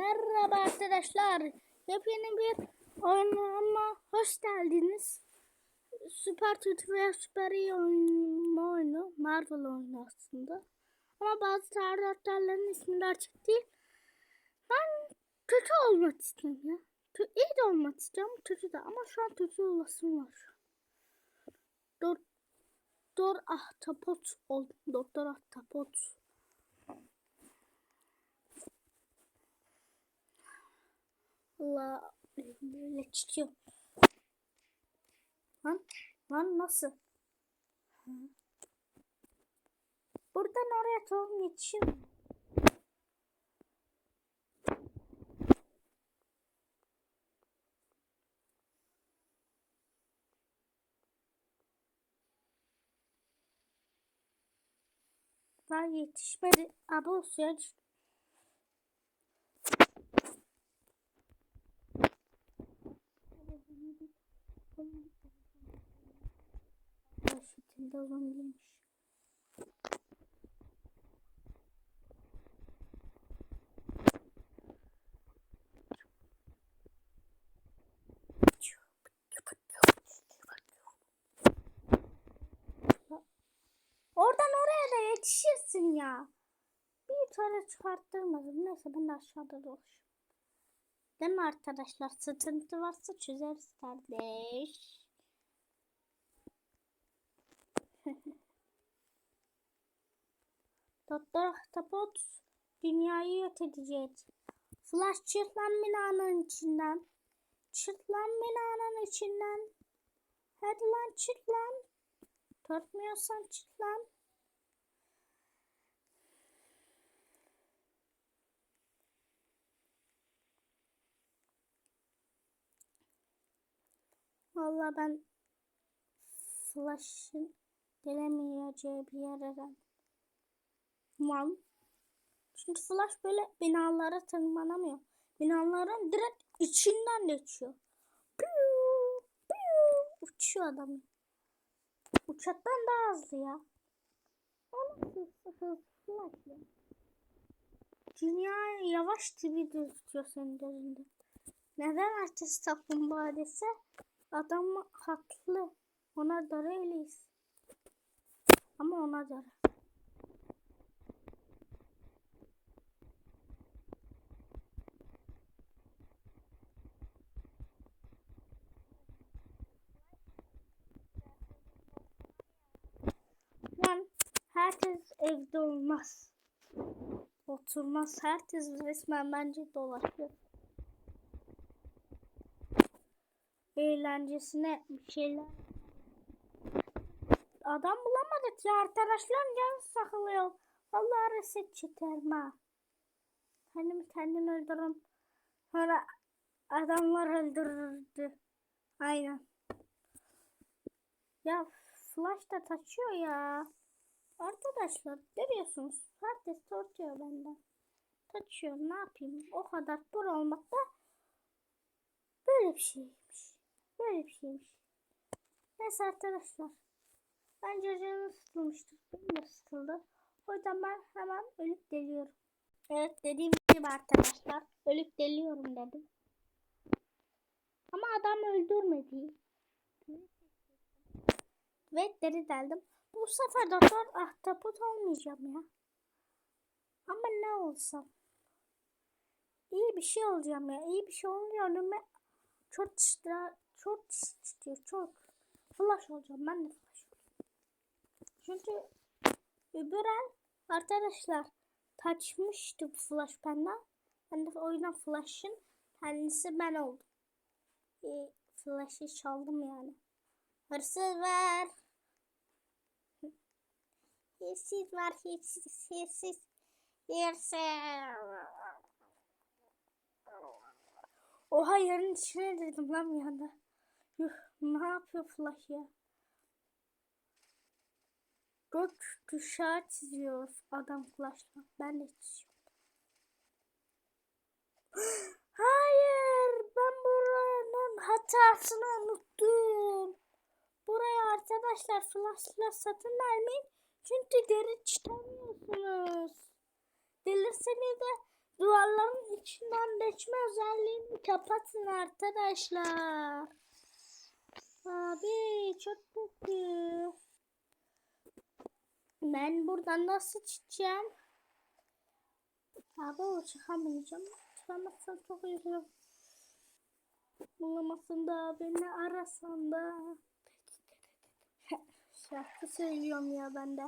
Merhaba arkadaşlar. Yepyeni bir oynama hoş geldiniz. Süper kötü veya süper iyi oyunu, oyunu. Marvel oyunu aslında. Ama bazı karakterlerin ismi de açık değil. Ben kötü olmak istiyorum ya. İyi de olmak istiyorum. Kötü de ama şu an kötü olasım var. Doktor Ahtapot oldum. Doktor Ahtapot. Allah böyle çıkıyor. Lan, lan nasıl? Buradan oraya tohum yetişiyor mu? Daha yetişmedi. Abi suya düştü. Şekilde olabilirmiş. Oradan oraya da yetişirsin ya. Bir tane çıkarttırmadım. Neyse ben de aşağıda dolaşıyorum. Değil mi arkadaşlar? Sıkıntı varsa çözeriz kardeş. Doktor Ahtapot dünyayı yok edecek. Flash çık lan binanın içinden. Çık lan binanın içinden. Hadi lan çık lan. Korkmuyorsan çık. Valla ben Flash'ın gelemeyeceği bir yere Mal. Çünkü Flash böyle binalara tırmanamıyor. Binaların direkt içinden geçiyor. Piu, piu, uçuyor adam. Uçaktan daha hızlı ya. Hızlı Flash ya? Dünya yavaş gibi gözüküyor senin gözünde. Neden herkes kaplumbağa dese adam haklı. Ona öyleyiz. Ama ona göre. Yani herkes evde olmaz. Oturmaz. Herkes resmen bence dolaşıyor. Eğlencesine bir şeyler. Adam bulamadık ya arkadaşlar can sakılıyor. Vallahi reset çekerim ha. Kendimi kendim öldürürüm. Sonra adamlar öldürürdü. Aynen. Ya flash da taşıyor ya. Arkadaşlar görüyorsunuz. Herkes tortuyor benden. Taşıyor ne yapayım. O kadar bur olmak da böyle bir şeymiş. Böyle bir şeymiş. Neyse arkadaşlar. Bence canım sıkılmıştır. Benim de sıkıldı. O yüzden ben hemen ölüp deliyorum. Evet dediğim gibi arkadaşlar. Ölüp deliyorum dedim. Ama adam öldürmedi. Ve deri deldim. Bu sefer doktor ahtapot olmayacağım ya. Ama ne olsam. İyi bir şey olacağım ya. İyi bir şey olunca önüme çok çıtır, çok çıtır, çok flash olacağım. Ben de flash. Çünkü öbür el arkadaşlar kaçmıştı bu flash benden. Ben de o yüzden flash'ın kendisi ben oldum. E, flash'ı çaldım yani. Hırsız var. Hırsız var, hırsız, hırsız, hırsız. Oha yerin içine dedim lan bir anda. Yuh, ne yapıyor Flash ya? Gök kuşağı çiziyor adam Flash'la. Ben de çiziyorum. Hayır, ben buranın hatasını unuttum. Buraya arkadaşlar Flash'la satın almayın. Çünkü geri çıkamıyorsunuz. Delirseniz de duvarların içinden geçme özelliğini kapatın arkadaşlar. Abi çok kötü. Ben buradan nasıl çıkacağım? Abi o çıkamayacağım. Çıkamazsam çok üzülürüm. Bulamazsın da beni arasan da. Şarkı söylüyorum ya ben de.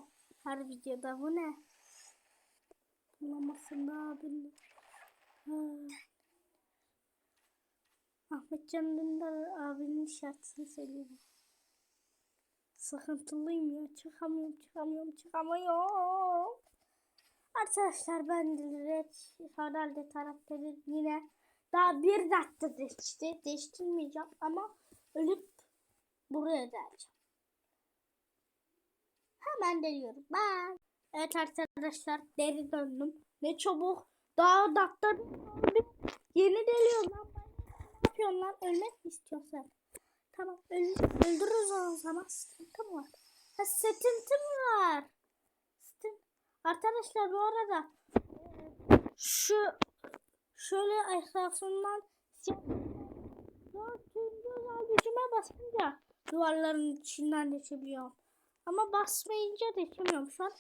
Her videoda bu ne? Bulamazsın da beni. Ahmet Can Dündar abinin şarkısını söylüyorum. Sıkıntılıyım ya. Çıkamıyorum, çıkamıyorum, çıkamıyorum. Arkadaşlar ben direkt herhalde karakteri yine daha bir dakika değişti. Değiştirmeyeceğim ama ölüp buraya geleceğim. Hemen deliyorum. Ben. Evet arkadaşlar deri döndüm. Ne çabuk. Daha dakika Yeni deliyorum lan. Yapıyorsun lan? Ölmek mi istiyorsun? Tamam öl öldürürüz o zaman. Sıkıntı mı var? Ha sıkıntı var? Sıkıntı. Arkadaşlar bu arada şu şöyle etrafından dördüncü gücüme basınca duvarların içinden geçebiliyorum. Ama basmayınca geçemiyorum. Şu an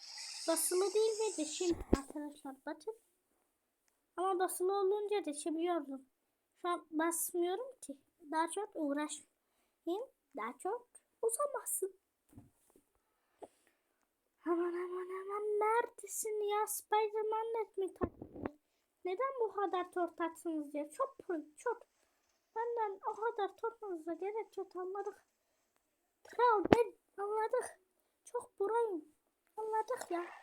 basılı değil ve deşim arkadaşlar bakın. Ama basılı olunca geçebiliyorum. Şu an basmıyorum ki. Daha çok uğraşmayayım. Daha çok uzamasın. Aman aman aman neredesin ya Spiderman mi taktın? Neden bu kadar tortaksınız ya? Çok çok. Benden o kadar tortmanıza gerek yok anladık. Kral ben anladık. Çok burayım. Anladık ya.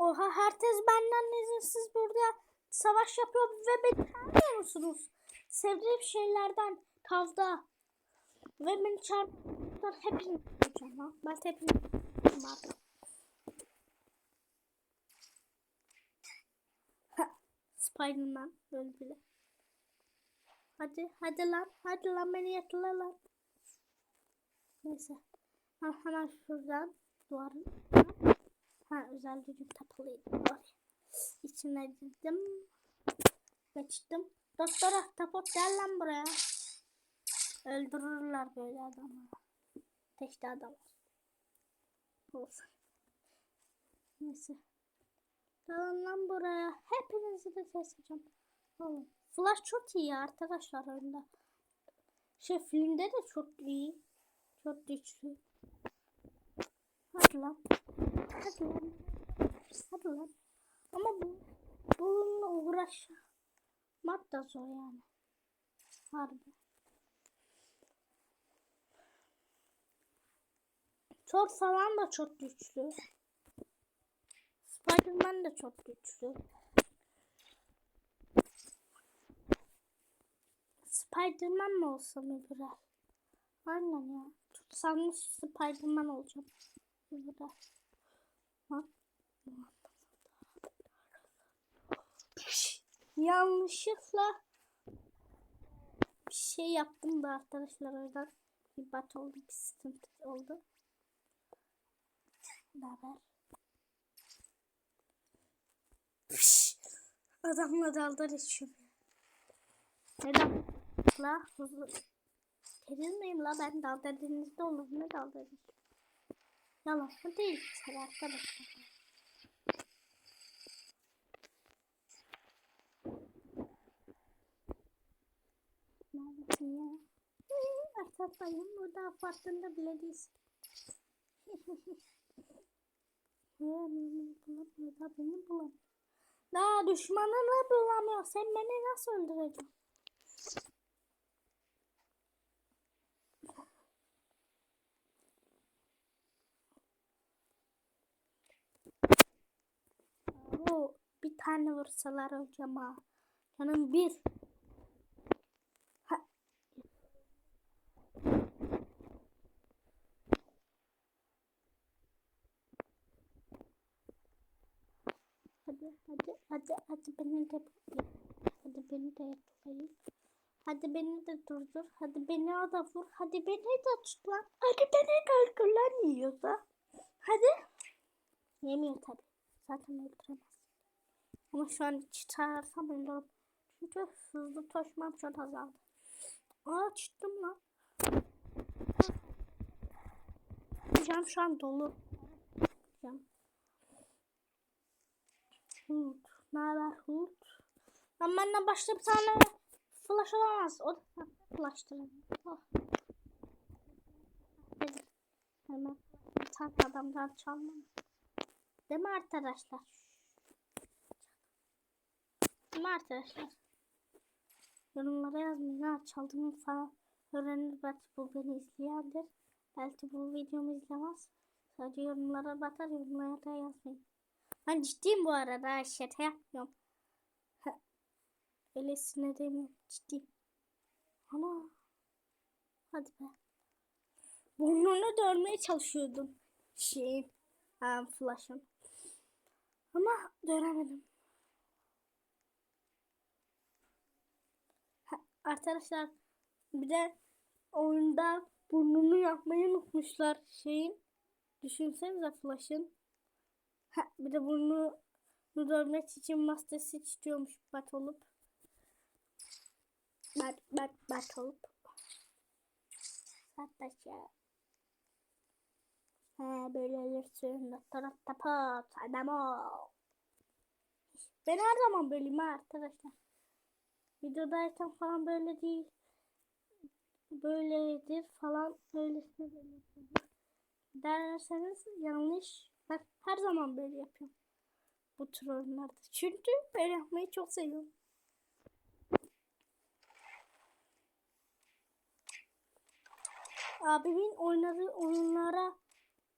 Oha herkes benden izinsiz burada savaş yapıyor ve beni tanımıyor musunuz? Sevdiğim şeylerden kavga ve beni çarptılar hepiniz yapacağım. Ben hepiniz yapacağım Spiderman öldü bile. Hadi hadi lan hadi lan beni yatırla lan. Neyse. Ha, hemen şuradan duvarın. Ha özel gücüm tapılıydı. Oraya. İçine girdim. Geçtim. Doktor Ahtapot gel lan buraya. Öldürürler böyle adamı. Teşte adam. Olsun. Neyse. Gelin lan buraya. Hepinizi de keseceğim. Oğlum. Flash çok iyi arkadaşlar oyunda. Şey filmde de çok iyi. Çok güçlü. Hadi lan. Hadi lan. Hadi lan. Ama bu bununla uğraşmak da zor yani. Harbi. Thor falan da çok güçlü. Spiderman da çok güçlü. Spiderman mı olsam öbürü? Aynen ya. Tutsanmış Spiderman olacağım. Öbürü. Yanlışlıkla bir şey yaptım da arkadaşlar oradan bir bat oldu bir sıkıntı oldu. Haber? Adamla dalda geçiyor. Neden? La hızlı.Teriz miyim la ben dalda denizde olur ne dalda. Yalan değil sen arkadaşlar. Neredesin ya? Arkadaşlarım burada apartmanda bile değilsin. Bulamıyor da beni bulamıyor. Daha düşmanını bulamıyor. Sen beni nasıl öldüreceksin? Bir tane vursalar hocam ha. Canım bir. Hadi hadi hadi beni de hadi beni de yakalayın. Hadi beni de durdur. Hadi beni da vur. Hadi beni de tut lan. Hadi beni de öldür lan yiyorsa. Hadi. Yemiyor tabi. Zaten öldü. şu an çıkartamıyorum. Çünkü hızlı koşmam çok azaldı. Aa çıktım lan. Cam şu an dolu. Cam. Hult. Ne haber Hult? Lan benden başka bir tane flash olamaz. O da flash'tır. Oh. Hemen bir tane adamdan çalmam. Değil mi arkadaşlar? Değil mi arkadaşlar? Yorumlara yazmayın ha çaldığımı falan öğrenir belki bu beni izleyendir. Belki bu videomu izlemez. Sadece yorumlara bakar yorumlara yazmayın. Ben ciddiyim bu arada ha, şaka yapmıyorum. Öylesine demiyorum ciddiyim. Ana. Hadi be. Burnunu dönmeye çalışıyordum. Şey, um, flash'ın. Ama dönemedim. Ha, arkadaşlar bir de oyunda burnunu yapmayı unutmuşlar şeyin. Düşünsenize flash'ın. Ha, bir de burnunu dönmek için master istiyormuş bat olup. Bat bat bat olup. Arkadaşlar. He böyle ölürsün. Taraf tapat. Adam ol. Ben her zaman böyleyim ha arkadaşlar. Videodayken falan böyle değil. Böyledir falan. Öylesine böyle. Derseniz yanlış. Ben her zaman böyle yapıyorum. Bu tür oyunlarda. Çünkü böyle yapmayı çok seviyorum. Abimin oynadığı oyunlara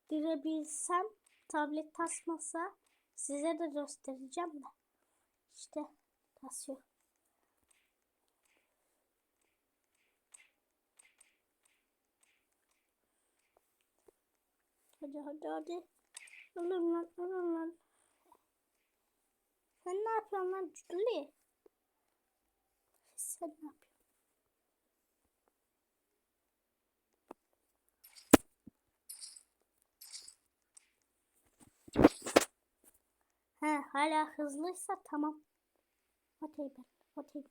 girebilsem tablet tasmasa size de göstereceğim de. İşte tasıyor. Hadi hadi hadi. Ölüm lan ölüm lan. Sen ne yapıyorsun lan Julie? Sen ne yapıyorsun? He hala hızlıysa tamam. Okey ben. Okey.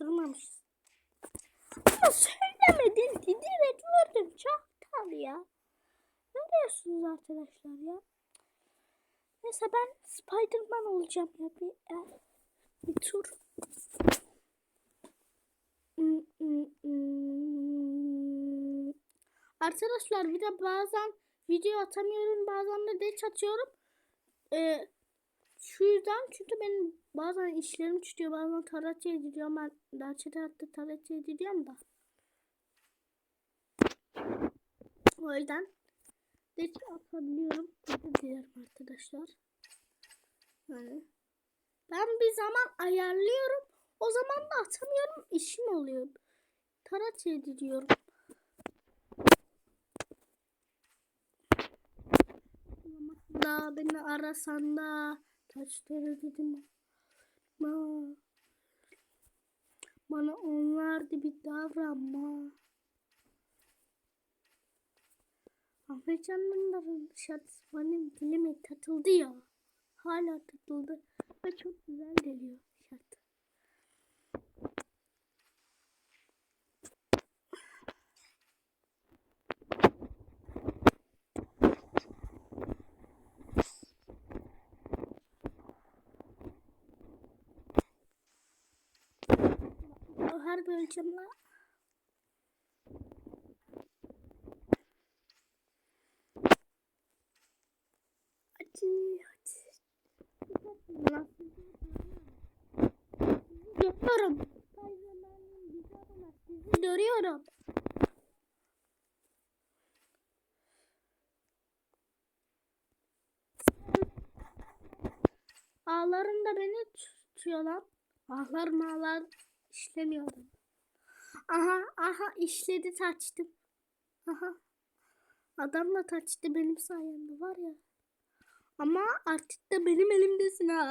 Durmamışız. Ama söylemedin ki direkt vurdun çaktal ya. Ne diyorsunuz arkadaşlar ya? Neyse ben Spiderman olacağım ya bir, e, bir tur. Arkadaşlar bir de bazen video atamıyorum bazen de geç atıyorum. Ee, şu yüzden çünkü benim bazen işlerim çıkıyor bazen taratça ediliyorum ben derçede hatta taratça ediliyorum da. O yüzden geç atabiliyorum. Özür arkadaşlar. Yani ben bir zaman ayarlıyorum. O zaman da atamıyorum. işim oluyor. Taratça ediliyorum. da beni arasan da taşları dedim ma bana onlar gibi davranma Ahmet Can'ın şarkısı benim dilime tatıldı ya hala tatıldı ve çok güzel geliyor şarkı O her la. Hadi hadi. Görüyorum. Sizi görüyorum. Ağlarım da beni tutuyor lan. Ağlar mağlar işlemiyordu. Aha aha işledi taçtım. Aha. Adamla taçtı benim sayemde var ya. Ama artık da benim elimdesin ha.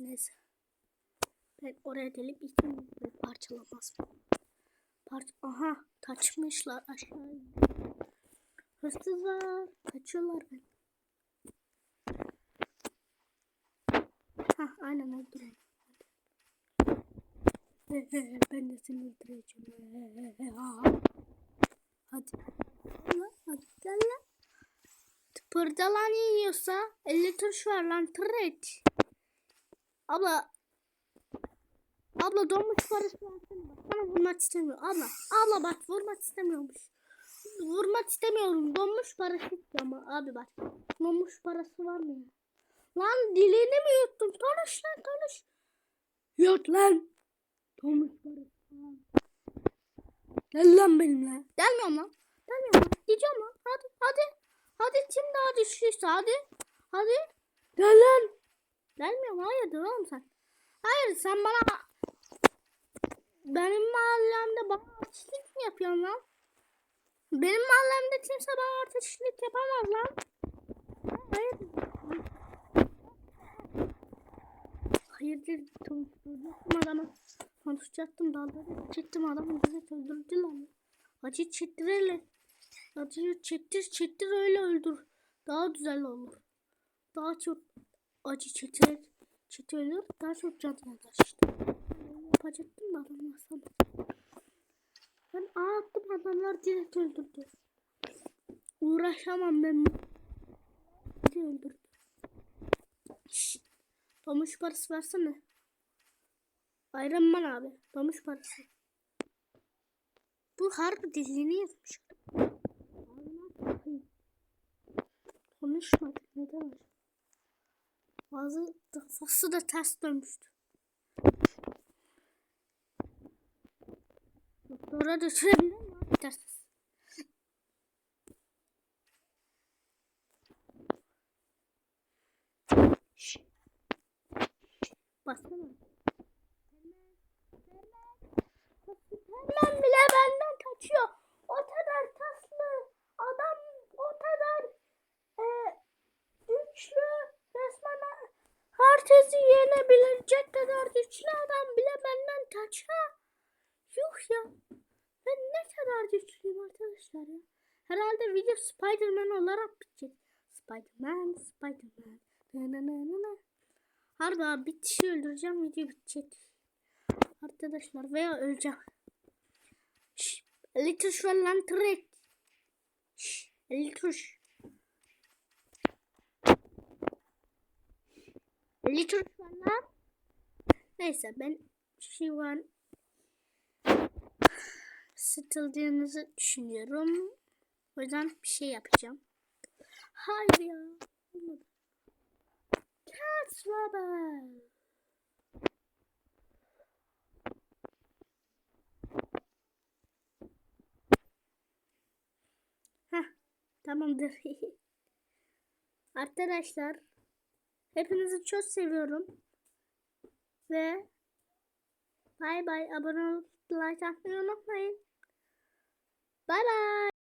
Neyse. Ben oraya delip içim parçalamaz. Parça Aha kaçmışlar aşağıya. Hırsızlar kaçıyorlar ben. Hah aynen öldüreyim. ben de seni öldüreceğim. Hadi. Hadi gel lan. Tıpırda lan yiyorsa 50 tuş var lan tret. Abla. Abla donmuş parası versene bak. Bana vurmak istemiyor. Abla. Abla bak vurmak istemiyormuş. Vurmak istemiyorum. Donmuş parası istiyor ama abi bak. Donmuş parası var mı ya? Lan dilini mi yuttun? Konuş lan konuş. Yut lan. Parası var. Gel lan benimle. Gelmiyorum lan. Gelmiyorum lan. Gideceğim lan. Hadi hadi. Hadi kim daha düştüyse hadi. Hadi. Gel lan. Gelmiyorum. Hayırdır oğlum sen? Hayır sen bana benim mahallemde bana artistlik mi yapıyorsun lan? Benim mahallemde kimse bana artistlik yapamaz lan. Hayır. Hayırdır konuşacaktım adamı. Konuşacaktım dalga çektim adamı bizi öldürdüler. Acı çektirelim. Acıyı çektir çektir öyle öldür. Daha güzel olur. Daha çok acı çektir. Çekilir daha çok can yanar işte. Yapacaktım da adamlar sana. Ben ağ attım adamlar direkt öldürdü. Uğraşamam ben. Direkt öldürdü. Şşt. Domuş parası versene. Iron Man abi. Domuş parası. Bu harbi dilini yazmış. Konuşma. Neden var? Bazı kafası da ters dönmüştü. Doktora götürebilir mi? Ters. Şşş. Baksana. Hemen bile benden kaçıyor. O kadar taslı adam o kadar e, güçlü resmen herkesi yenebilecek kadar güçlü adam bile benden kaçıyor. Yuh ya. Ben ne kadar güçlüyüm arkadaşlar ya. Herhalde video Spider-Man olarak bitecek. Spider-Man, Spider-Man. Na na na na na. Harbi kişi öldüreceğim video bitecek. Arkadaşlar veya öleceğim. Şşş. Ver lan trek. Şşş. Ver lan. Neyse ben şu an sıkıldığınızı düşünüyorum. O yüzden bir şey yapacağım. Hayır ya. Olmadı. Cat Rubber. Heh, tamamdır. Arkadaşlar, hepinizi çok seviyorum. Ve bay bay abone olup like atmayı unutmayın. Bay bay.